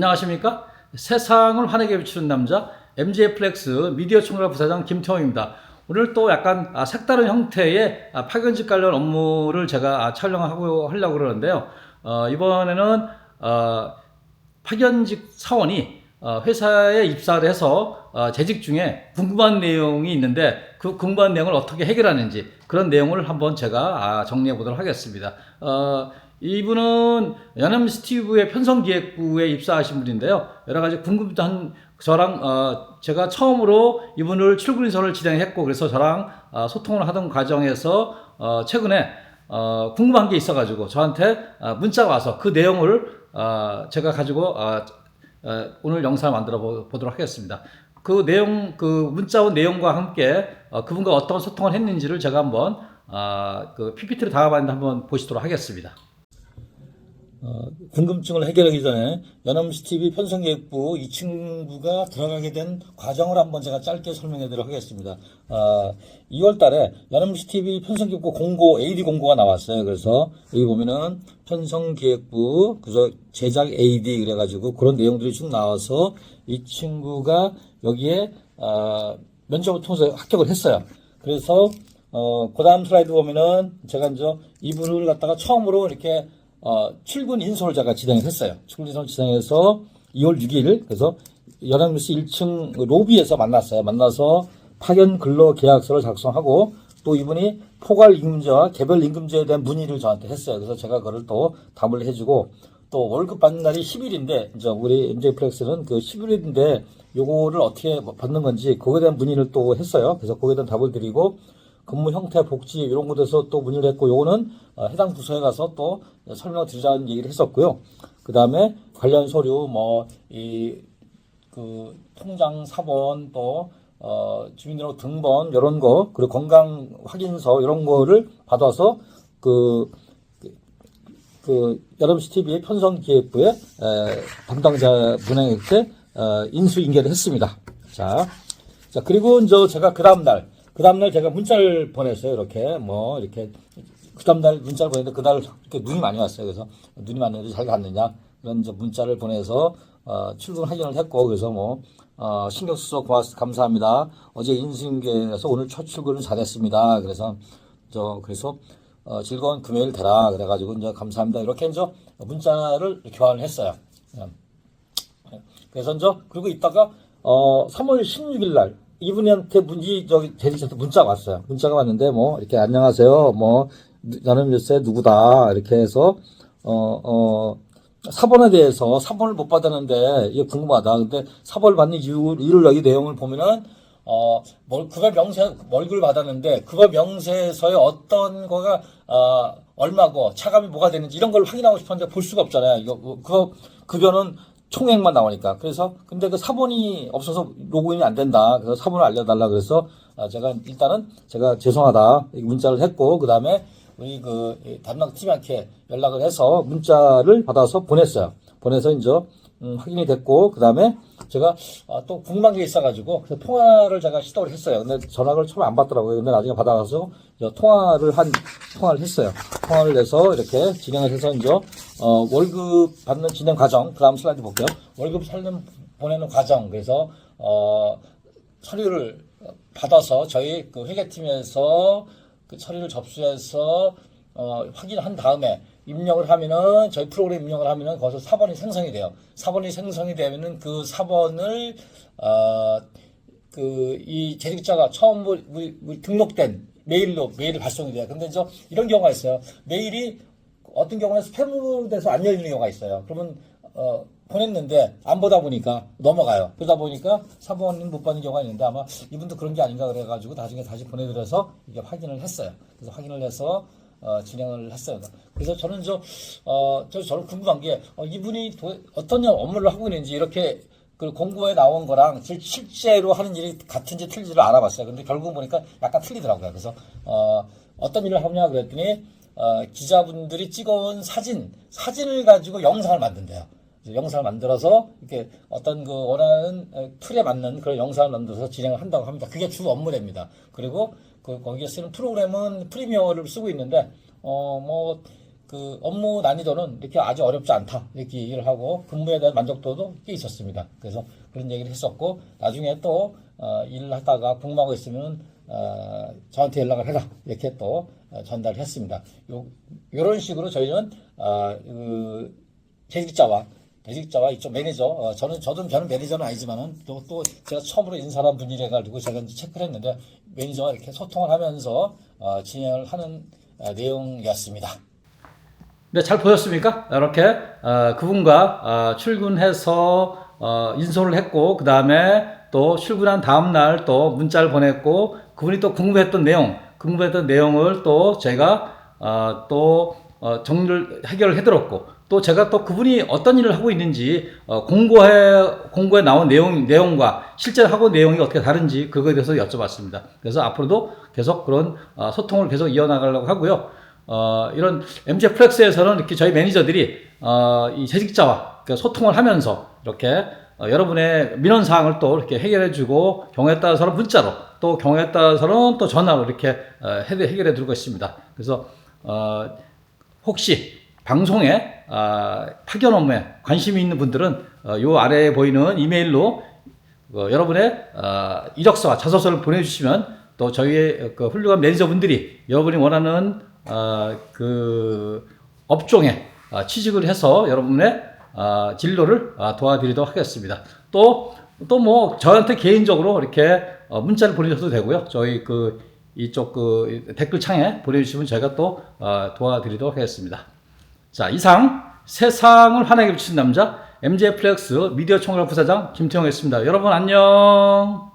안녕하십니까? 세상을 환하게 비추는 남자 MJ 플렉스 미디어 총괄 부사장 김태호입니다. 오늘 또 약간 아, 색다른 형태의 아, 파견직 관련 업무를 제가 아, 촬영하고 하려고 그러는데요. 어, 이번에는 어, 파견직 사원이 어, 회사에 입사를 해서 어, 재직 중에 궁금한 내용이 있는데 그 궁금한 내용을 어떻게 해결하는지 그런 내용을 한번 제가 아, 정리해 보도록 하겠습니다. 어, 이분은 연암 스티브의 편성기획부에 입사하신 분인데요. 여러 가지 궁금한 저랑 어, 제가 처음으로 이분을 출근 인선을 진행했고 그래서 저랑 어, 소통을 하던 과정에서 어, 최근에 어, 궁금한 게 있어가지고 저한테 어, 문자가 와서 그 내용을 어, 제가 가지고 어, 어, 오늘 영상을 만들어 보, 도록 하겠습니다. 그 내용, 그 문자 온 내용과 함께 어, 그분과 어떤 소통을 했는지를 제가 한번 어, 그 PPT를 담아봤는데 한번 보시도록 하겠습니다. 어, 궁금증을 해결하기 전에 연암시 TV 편성기획부 이 친구가 들어가게 된 과정을 한번 제가 짧게 설명해 드리도록 하겠습니다. 아, 2월 달에 연암시 TV 편성기획부 공고, AD 공고가 나왔어요. 그래서 여기 보면은 편성기획부, 그래서 제작 AD 그래가지고 그런 내용들이 쭉 나와서 이 친구가 여기에, 아, 면접을 통해서 합격을 했어요. 그래서, 어, 그 다음 슬라이드 보면은 제가 이제 이분을 갖다가 처음으로 이렇게 어, 출근 인솔 제가 진행을 했어요. 출근 인솔 진행해서 2월 6일 그래서 연합뉴스 1층 로비에서 만났어요. 만나서 파견 근로 계약서를 작성하고 또 이분이 포괄 임금제와 개별 임금제에 대한 문의를 저한테 했어요. 그래서 제가 그걸 또 답을 해주고 또 월급 받는 날이 10일인데 이제 우리 MJ 플렉스는 그 10일인데 요거를 어떻게 받는 건지 그거에 대한 문의를 또 했어요. 그래서 거기에 대한 답을 드리고 근무 형태, 복지 이런 곳에서 또 문의를 했고 요거는 어, 해당 부서에 가서 또 설명을 드리자는 얘기를 했었고요. 그 다음에 관련 서류 뭐이그 통장 사본 또 어, 주민등록 등본 이런 거 그리고 건강 확인서 이런 거를 받아서 그그 여러분 TV의 편성 기획부의 에, 담당자 분에게 어, 인수 인계를 했습니다. 자, 자 그리고 이제 제가 그 다음 날, 그 다음 날 제가 문자를 보냈어요. 이렇게 뭐 이렇게 그 다음 날 문자를 보냈는데 그날 이렇게 눈이 많이 왔어요. 그래서 눈이 왔는데 잘 갔느냐 이런 문자를 보내서 어, 출근 확인을 했고 그래서 뭐 어, 신경 써서 고맙 감사합니다. 어제 인수인계에서 오늘 첫 출근을 잘했습니다. 그래서 저 그래서 어, 즐거운 금요일 되라 그래가지고 이제 감사합니다 이렇게 이제 문자를 교환을 했어요. 예. 그래서 이제 그리고 있다가 어 3월 16일 날 이분한테 문지 저기 대리한테 문자가 왔어요. 문자가 왔는데 뭐 이렇게 안녕하세요. 뭐 나는 몇세 누구다 이렇게 해서 어 어 사본에 대해서 사본을 못 받았는데 이게 궁금하다. 근데 사본을 받는 이유 이유를 여기 내용을 보면은 어, 뭘, 급여 명세, 월급을 받았는데, 급여 명세서에 어떤 거가, 어, 얼마고, 차감이 뭐가 되는지, 이런 걸 확인하고 싶었는데 볼 수가 없잖아요. 이거, 그, 급여는 총액만 나오니까. 그래서, 근데 그 사본이 없어서 로그인이 안 된다. 그래서 사본을 알려달라. 그래서, 아, 제가 일단은 제가 죄송하다. 문자를 했고, 그 다음에 우리 그 담당 팀한테 연락을 해서 문자를 받아서 보냈어요. 보내서 이제, 음, 확인이 됐고, 그 다음에 제가 아, 또 궁금한 게 있어가지고 그래서 통화를 제가 시도를 했어요. 근데 전화를 처음에 안 받더라고요. 근데 나중에 받아가서 통화를 한 통화를 했어요. 통화를 해서 이렇게 진행을 해서 이제 어, 월급 받는 진행 과정. 그 다음 슬라이드 볼게요. 월급 살는 보내는 과정. 그래서 어, 서류를 받아서 저희 그 회계팀에서 그 서류를 접수해서 어, 확인한 다음에 입력을 하면은 저희 프로그램 입력을 하면은 거기서 사본이 생성이 돼요. 사본이 생성이 되면은 그 사본을 어 그 이 재직자가 처음 등록된 메일로 메일을 발송이 돼요. 근데 저 이런 경우가 있어요. 메일이 어떤 경우는 스팸으로 돼서 안 열리는 경우가 있어요. 그러면 어 보냈는데 안 보다 보니까 넘어가요. 그러다 보니까 사본은 못 받는 경우가 있는데 아마 이분도 그런 게 아닌가 그래가지고 나중에 다시 보내드려서 이게 확인을 했어요. 그래서 확인을 해서 어, 진행을 했어요. 그래서 저는 저, 어, 저, 저는 궁금한 게, 어, 이분이 도, 어떤 업무를 하고 있는지 이렇게 그 공고에 나온 거랑 실- 실제로 하는 일이 같은지 틀린지를 알아봤어요. 근데 결국 보니까 약간 틀리더라고요. 그래서, 어, 어떤 일을 하냐 그랬더니, 어, 기자분들이 찍어온 사진, 사진을 가지고 영상을 만든대요. 영상을 만들어서 이렇게 어떤 그 원하는 어, 틀에 맞는 그런 영상을 만들어서 진행을 한다고 합니다. 그게 주 업무랍니다. 그리고 그 거기에 쓰는 프로그램은 프리미어를 쓰고 있는데 어 뭐 그 업무 난이도는 이렇게 아주 어렵지 않다 이렇게 얘기를 하고 근무에 대한 만족도도 꽤 있었습니다. 그래서 그런 얘기를 했었고 나중에 또 어, 일을 하다가 궁금하고 있으면 어, 저한테 연락을 해라 이렇게 또 어, 전달을 했습니다. 요 이런 식으로 저희는 어, 그 재직자와 재직자와 이쪽 매니저 어, 저는 저도 저는 매니저는 아니지만은 또, 또 제가 처음으로 인사한 분이래 가지고 제가 이제 체크를 했는데 매니저와 이렇게 소통을 하면서 어, 진행을 하는 어, 내용이었습니다. 네, 잘 보셨습니까? 이렇게 어, 그분과 어, 출근해서 어, 인솔을 했고 그 다음에 또 출근한 다음 날 또 문자를 보냈고 그분이 또 궁금했던 내용, 궁금했던 내용을 또 제가 어, 또 어, 정리를 해결을 해드렸고 또 제가 또 그분이 어떤 일을 하고 있는지 어, 공고에 공고에 나온 내용 내용과 실제 하고 내용이 어떻게 다른지 그거에 대해서 여쭤봤습니다. 그래서 앞으로도 계속 그런 어, 소통을 계속 이어나가려고 하고요. 어, 이런 MJ 플렉스에서는 이렇게 저희 매니저들이 어, 이 재직자와 이렇게 소통을 하면서 이렇게 어, 여러분의 민원 사항을 또 이렇게 해결해주고 경우에 따라서는 문자로 또 경우에 따라서는 또 전화로 이렇게 어, 해- 해결해 드리고 있습니다. 그래서 어, 혹시 방송에 아, 파견 업무에 관심이 있는 분들은 어, 요 아래에 보이는 이메일로 어, 여러분의 어, 이력서와 자소서를 보내주시면 또 저희의 그 훌륭한 매니저분들이 여러분이 원하는 어, 그 업종에 어, 취직을 해서 여러분의 어, 진로를 어, 도와드리도록 하겠습니다. 또 또 뭐 저한테 개인적으로 이렇게 어, 문자를 보내셔도 되고요. 저희 그 이쪽 그 댓글 창에 보내주시면 저희가 또 어, 도와드리도록 하겠습니다. 자, 이상 세상을 환하게 비춘 남자 MJ 플렉스 미디어 총괄 부사장 김태형이었습니다. 여러분 안녕.